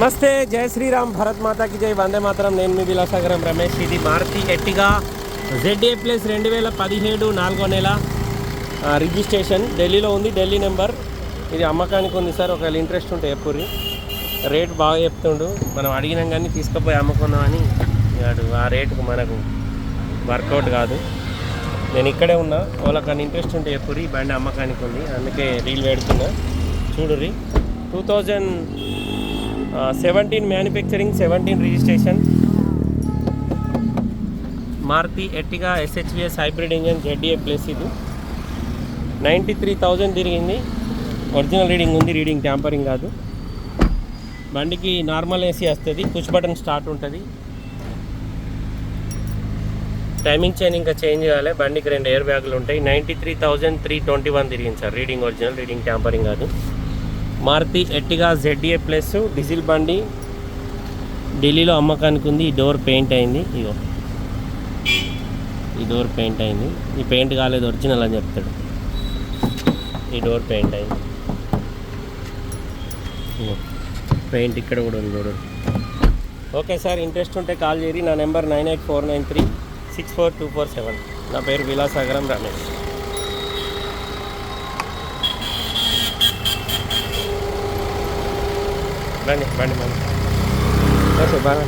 నమస్తే జై శ్రీరామ్ భరత్ మాతాకి జై. వందే మాత్రం. నేను మీ విలాసాగరం రమేష్ ఇది మారుతి ఎట్టిగా జెడ్ఏ ప్లస్ రెండు వేల పదిహేడు నాలుగో నెల. రిజిస్ట్రేషన్ ఢిల్లీలో ఉంది ఢిల్లీ నెంబర్. ఇది అమ్మకానికి ఉంది సార్ ఒకవేళ ఇంట్రెస్ట్ ఉంటే ఎప్పుడు రేట్ బాగా చెప్తుండు. మనం అడిగినాం కానీ తీసుకుపోయి అమ్ముకుందామని వాడు ఆ రేటుకు మనకు వర్కౌట్ కాదు. నేను ఇక్కడే ఉన్నా. వాళ్ళకన్నా ఇంట్రెస్ట్ ఉంటే ఎప్పుడు ఈ బండి అమ్మకానికి ఉంది. అందుకే రీల్ పెడుతున్నా. చూడుర్రి. Two thousand seventeen manufacturing seventeen registration. Maruti Ertiga SHVS hybrid engine ZDA plus ఇది. నైంటీ త్రీ థౌజండ్ తిరిగింది. ఒరిజినల్ రీడింగ్ ఉంది రీడింగ్ ట్యాంపరింగ్ కాదు. బండికి నార్మల్ ఏసీ వస్తుంది పుష్ బటన్ స్టార్ట్ ఉంటుంది. టైమింగ్ చైన్ ఇంకా చేంజ్ చేయాలి బండికి రెండు ఎయిర్ బ్యాగులు ఉంటాయి. Ninety three thousand three twenty one తిరిగింది sir reading original reading tampering కాదు. Maruti Ertiga ZA plus diesel బండి. ఢిల్లీలో అమ్మకానికి ఉంది. ఈ డోర్ పెయింట్ అయింది. ఇగో. ఈ డోర్ పెయింట్ అయింది. ఈ పెయింట్ కాలేదు ఒరిజినల్ అని చెప్తాడు. ఈ డోర్ పెయింట్ అయింది. పెయింట్ ఇక్కడ కూడా ఉంది చూడు. ఓకే సార్ ఇంట్రెస్ట్ ఉంటే కాల్ చేయండి నా number nine eight four nine three six four two four seven. నా పేరు విలాసాగరం రమేష్. బండి బండి బండి ఓకే బాగా